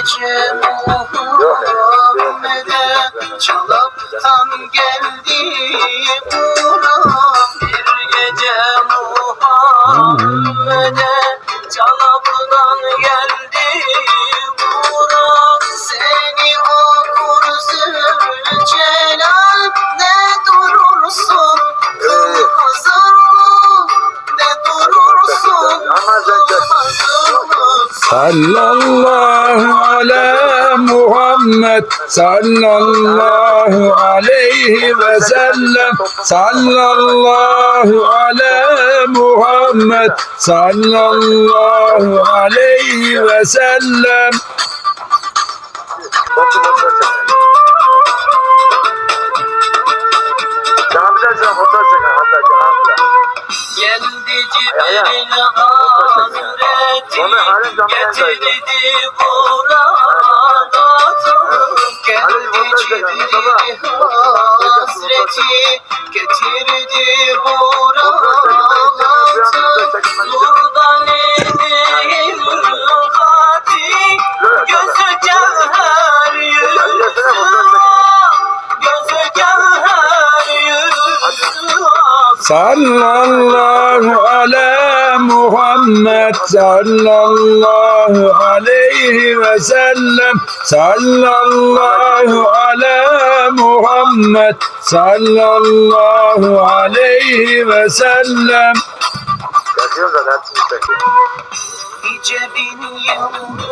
gece Muhammed'e çalaptan geldi Burak Bir gece Muhammed'e çalaptan geldi Burak Seni okur Zülcelal ne durursun Kıl hazırlık ne durursun Sallallahu ala Muhammed sallallahu aleyhi ve sellem. Sallallahu ala Muhammed sallallahu aleyhi ve sellem. Camiler fotoğraf camiler. Geldi Cibril Hazreti Getirdi burada Geldi Cibril Hazreti Getirdi burada Nurdan edeyim Fatih? Gözü cevher yüzü Gözü cevher yüzü sallallahu ala Muhammed sallallahu aleyhi ve sellem sallallahu ala Muhammed sallallahu aleyhi ve sellem Çekiyorum zaten. Nice bin yıllık